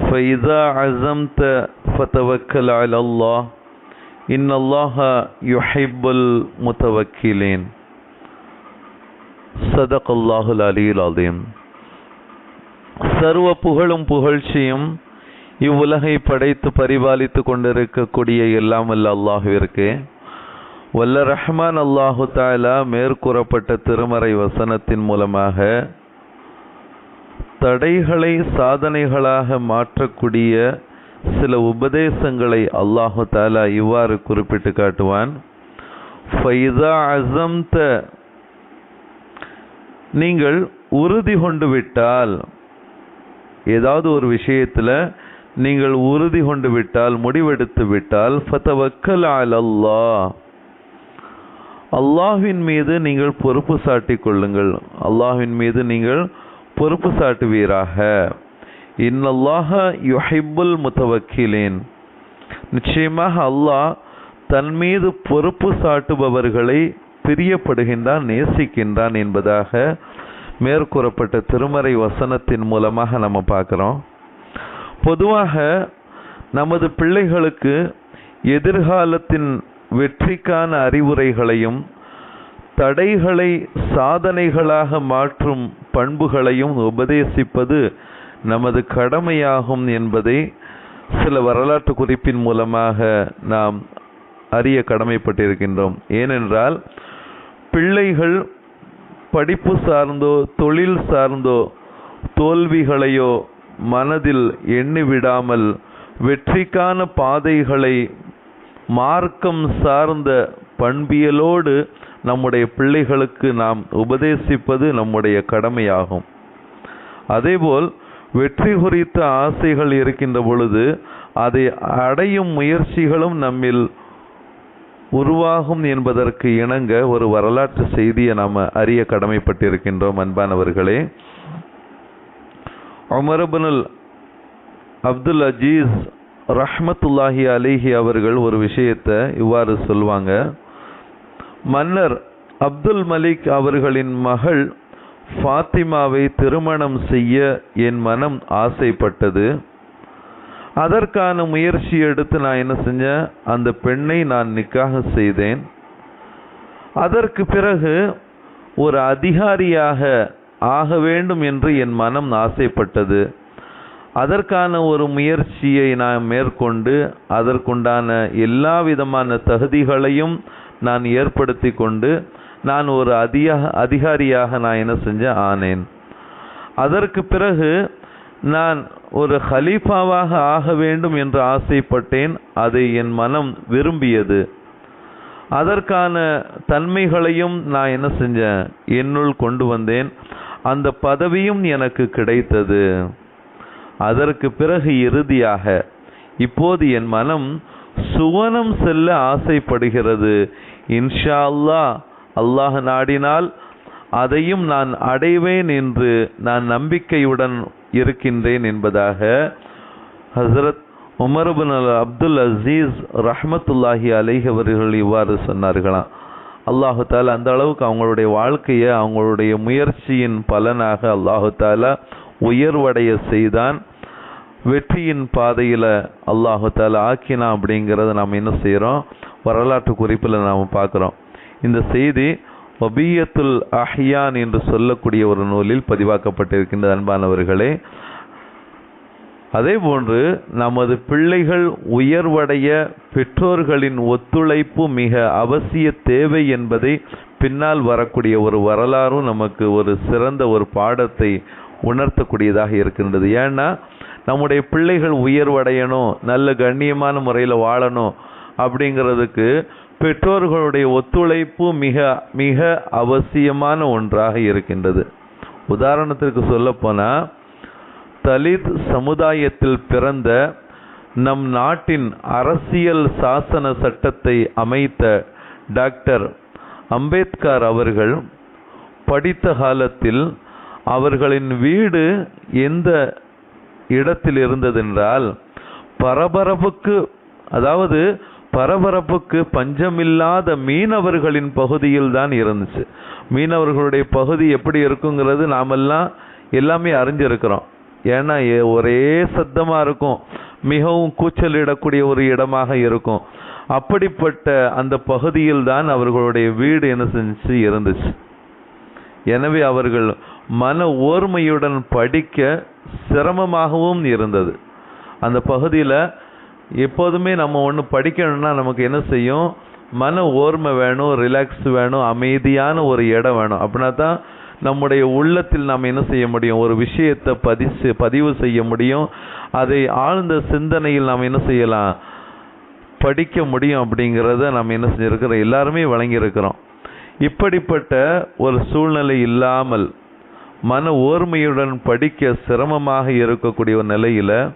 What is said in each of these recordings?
فإذا عزمت فتوكل على الله إن الله يحب المتوكلين صدق الله العلي العظيم சர்வ புகழும் புகழ்ச்சியும் இவ்வுலகை படைத்து பரிபாலித்து கொண்டிருக்கக்கூடிய எல்லாம் வல்ல அல்லாஹுவிற்கு வல்ல ரஹ்மான் அல்லாஹு தாலா மேற்கூறப்பட்ட திருமறை வசனத்தின் மூலமாக தடைகளை சாதனைகளாக மாற்றக்கூடிய சில உபதேசங்களை அல்லாஹு தாலா இவ்வாறு குறிப்பிட்டு காட்டுவான். ஃபைதா அசம்த நீங்கள் உறுதி கொண்டு விட்டால் ஏதாவது ஒரு விஷயத்துல நீங்கள் உறுதி கொண்டு விட்டால் முடிவெடுத்து விட்டால் ஃபதவக்கல் அல்லாஹ் அல்லாஹின் மீது நீங்கள் பொறுப்பு சாட்டி கொள்ளுங்கள். அல்லாஹின் மீது நீங்கள் பொறுப்பு சாட்டுவீராக. இன்னல்லாக யுஹிபுல் முத்தவக்கிலேன். நிச்சயமாக அல்லாஹ் தன் மீது பொறுப்பு சாட்டுபவர்களை பிரியப்படுகின்றான் நேசிக்கின்றான் என்பதாக மேற்கூறப்பட்ட திருமறை வசனத்தின் மூலமாக நம்ம பார்க்குறோம். பொதுவாக நமது பிள்ளைகளுக்கு எதிர்காலத்தின் வெற்றிக்கான அறிவுரைகளையும் தடைகளை சாதனைகளாக மாற்றும் பண்புகளையும் உபதேசிப்பது நமது கடமையாகும் என்பதை சில வரலாற்று குறிப்பின் மூலமாக நாம் அறிய கடமைப்பட்டிருக்கின்றோம். ஏனென்றால் பிள்ளைகள் படிப்பு சார்ந்தோ தொழில் சார்ந்தோ தோல்விகளையோ மனதில் எண்ணிவிடாமல் வெற்றிக்கான பாதைகளை மார்க்கம் சார்ந்த பண்பியலோடு நம்முடைய பிள்ளைகளுக்கு நாம் உபதேசிப்பது நம்முடைய கடமையாகும். அதேபோல் வெற்றி குறித்த ஆசைகள் இருக்கின்ற பொழுது அதை அடையும் முயற்சிகளும் நம்மில் உருவாகும் என்பதற்கு இணங்க ஒரு வரலாற்று செய்தியை நாம் அறிய கடமைப்பட்டிருக்கின்றோம் அன்பானவர்களே. அமரபனுல் அப்துல் அஜீஸ் ரஹ்மத்துல்லாஹி அலிஹி அவர்கள் ஒரு விஷயத்தை இவ்வாறு சொல்வாங்க. மன்னர் அப்துல் மலிக் அவர்களின் மகள் ஃபாத்திமாவை திருமணம் செய்ய என் மனம் ஆசைப்பட்டது. அதற்கான முயற்சி எடுத்து நான் என்ன செஞ்சேன்? அந்த பெண்ணை நான் நிக்காக செய்தேன். அதற்கு பிறகு ஒரு அதிகாரியாக ஆக வேண்டும் என்று என் மனம் ஆசைப்பட்டது. அதற்கான ஒரு முயற்சியை நான் மேற்கொண்டு அதற்குண்டான எல்லா விதமான தகுதிகளையும் நான் ஏற்படுத்தி கொண்டு நான் ஒரு அதிக அதிகாரியாக நான் என்ன செஞ்சேன் ஆனேன். அதற்கு பிறகு நான் ஒரு ஹலீஃபாவாக ஆக வேண்டும் என்று ஆசைப்பட்டேன். அதை என் மனம் விரும்பியது. அதற்கான தன்மைகளையும் நான் என்ன செஞ்சேன் என்னுள் கொண்டு வந்தேன். அந்த பதவியும் எனக்கு கிடைத்தது. அதற்கு பிறகு இறுதியாக இப்போது என் மனம் சுவனம் செல்ல ஆசைப்படுகிறது. இன்ஷா அல்லாஹ் அல்லாஹ் நாடினால் அதையும் நான் அடைவேன் என்று நான் நம்பிக்கையுடன் இருக்கின்றேன் என்பதாக ஹசரத் உமர்பின் அப்துல் அசீஸ் ரஹமத்துல்லாஹி அலைஹ் அவர்கள் இவ்வாறு சொன்னார்களாம். அல்லாஹு தாலா அந்த அளவுக்கு அவங்களுடைய வாழ்க்கையை அவங்களுடைய முயற்சியின் பலனாக அல்லாஹு தாலா உயர்வடைய செய்தான். வெற்றியின் பாதையில் அல்லாஹால ஆக்கினா அப்படிங்கிறத நாம் என்ன செய்கிறோம் வரலாற்று குறிப்பில் நாம் பார்க்குறோம் இந்த செய்தி ஒபியத்துல் அஹ்யான் என்று சொல்லக்கூடிய ஒரு நூலில் பதிவாக்கப்பட்டிருக்கின்ற அன்பானவர்களே. அதே போன்று நமது பிள்ளைகள் உயர்வடைய பெற்றோர்களின் ஒத்துழைப்பு மிக அவசிய தேவை என்பதை பின்னால் வரக்கூடிய ஒரு வரலாறும் நமக்கு ஒரு சிறந்த ஒரு பாடத்தை உணர்த்தக்கூடியதாக இருக்கின்றது. ஏன்னா நம்முடைய பிள்ளைகள் உயர்வடையணும் நல்ல கண்ணியமான முறையில் வாழணும் அப்படிங்கிறதுக்கு பெற்றோர்களுடைய ஒத்துழைப்பு மிக மிக அவசியமான ஒன்றாக இருக்கின்றது. உதாரணத்திற்கு சொல்லப்போனால் தலித் சமுதாயத்தில் பிறந்த நம் நாட்டின் அரசியல் சாசன சட்டத்தை அமைத்த டாக்டர் அம்பேத்கர் அவர்கள் படித்த காலத்தில் அவர்களின் வீடு எந்த இடத்தில் இருந்ததென்றால் பரபரப்புக்கு அதாவது பரபரப்புக்கு பஞ்சமில்லாத மீனவர்களின் பகுதியில் தான் இருந்துச்சு. மீனவர்களுடைய பகுதி எப்படி இருக்குங்கிறது நாமெல்லாம் எல்லாமே அறிஞ்சிருக்கிறோம். ஏன்னா ஒரே சத்தமாக இருக்கும். மிகவும் கூச்சலிடக்கூடிய ஒரு இடமாக இருக்கும். அப்படிப்பட்ட அந்த பகுதியில் தான் அவர்களுடைய வீடு என்ன செஞ்சு இருந்துச்சு. எனவே அவர்கள் மன ஓர்மையுடன் படிக்க சிரமமாகவும் இருந்தது. அந்த பகுதியில் எப்போதுமே நம்ம ஒன்று படிக்கணும்னா நமக்கு என்ன செய்யும்? மன ஓர்மை வேணும் ரிலாக்ஸ் வேணும் அமைதியான ஒரு இடம் வேணும். அப்படின்னா தான் நம்முடைய உள்ளத்தில் நாம் என்ன செய்ய முடியும்? ஒரு விஷயத்தை பதிசு பதிவு செய்ய முடியும். அதை ஆழ்ந்த சிந்தனையில் நாம் என்ன செய்யலாம்? படிக்க முடியும் அப்படிங்கிறத நம்ம என்ன செஞ்சுருக்கிறோம்? எல்லாருமே வழங்கியிருக்கிறோம். இப்படிப்பட்ட ஒரு சூழ்நிலை இல்லாமல் மன ஓர்மையுடன் படிக்க சிரமமாக இருக்கக்கூடிய ஒரு நிலையில்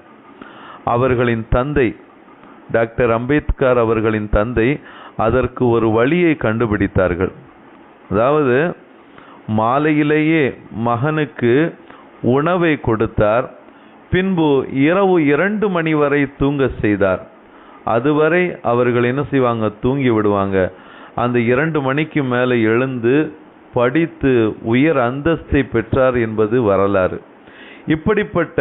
அவர்களின் தந்தை டாக்டர் அம்பேத்கர் அவர்களின் தந்தை அதற்கு ஒரு வழியை கண்டுபிடித்தார்கள். அதாவது மாலையிலேயே மகனுக்கு உணவை கொடுத்தார் பின்பு இரவு இரண்டு மணி வரை தூங்க செய்தார். அதுவரை அவர்கள் என்ன செய்வாங்க? தூங்கி விடுவாங்க. அந்த இரண்டு மணிக்கு மேலே எழுந்து படித்து உயர் அந்தஸ்தை பெற்றார் என்பது வரலாறு. இப்படிப்பட்ட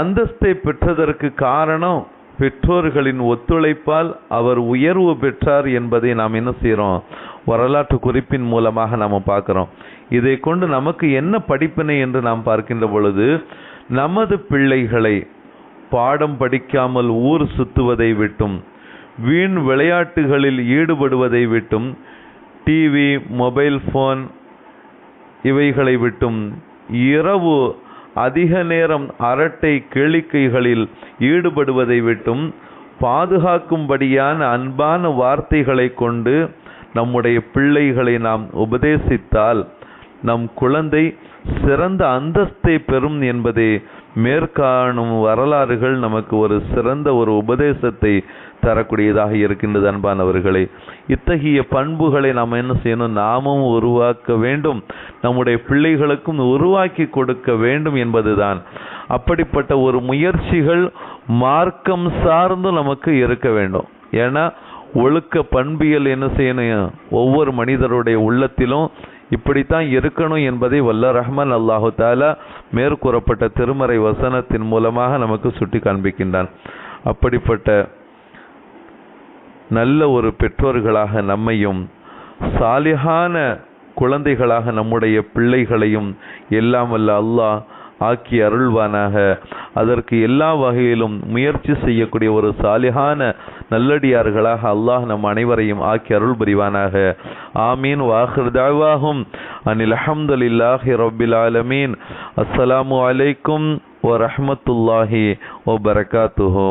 அந்தஸ்தை பெற்றதற்கு காரணம் பெற்றோர்களின் ஒத்துழைப்பால் அவர் உயர்வு பெற்றார் என்பதை நாம் என்ன செய்கிறோம்? வரலாற்று குறிப்பின் மூலமாக நாம் பார்க்குறோம். இதை கொண்டு நமக்கு என்ன படிப்பினை என்று நாம் பார்க்கின்ற பொழுது நமது பிள்ளைகளை பாடம் படிக்காமல் ஊர் சுத்துவதை விட்டும் வீண் விளையாட்டுகளில் ஈடுபடுவதை விட்டும் டிவி மொபைல் ஃபோன் இவைகளை விட்டும் இரவு அதிக நேரம் அரட்டை கேளிக்கைகளில் ஈடுபடுவதை விட்டும் பாதுகாக்கும்படியான அன்பான வார்த்தைகளை கொண்டு நம்முடைய பிள்ளைகளை நாம் உபதேசித்தால் நம் குழந்தை சிறந்த அந்தஸ்தை பெறும் என்பதே மேற்காணும் வரலாறுகள் நமக்கு ஒரு சிறந்த ஒரு உபதேசத்தை தரக்கூடியதாக இருக்கின்றது அன்பானவர்களே. இத்தகைய பண்புகளை நாம் என்ன செய்யணும்? நாமும் உருவாக்க வேண்டும். நம்முடைய பிள்ளைகளுக்கும் உருவாக்கி கொடுக்க வேண்டும் என்பதுதான். அப்படிப்பட்ட ஒரு முயற்சிகள் மார்க்கம் சார்ந்து நமக்கு இருக்க வேண்டும். ஏன்னா ஒழுக்க பண்பியல் என்ன செய்யணும்? ஒவ்வொரு மனிதருடைய உள்ளத்திலும் இப்படித்தான் இருக்கணும் என்பதை வல்ல ரஹ்மான் அல்லாஹு தாலா மேற்கூறப்பட்ட திருமறை வசனத்தின் மூலமாக நமக்கு சுட்டி காண்பிக்கின்றான் அப்படிப்பட்ட நல்ல ஒரு பெற்றோர்களாக நம்மையும் சாலிகான குழந்தைகளாக நம்முடைய பிள்ளைகளையும் எல்லாம் வல்ல அல்லாஹ் ஆக்கி அருள்வானாக. அதற்கு எல்லா வகையிலும் முயற்சி செய்யக்கூடிய ஒரு சாலிகான நல்லடியார்களாக அல்லாஹ் நம் அனைவரையும் ஆக்கி அருள் புரிவானாக ஆமீன். வாஹிர்தாவாகும் அனில் அஹமதுல்லாஹி ரபில் ஆலமீன். அஸ்ஸலாமு அலைக்கும் ஓ பரகாத்துஹோ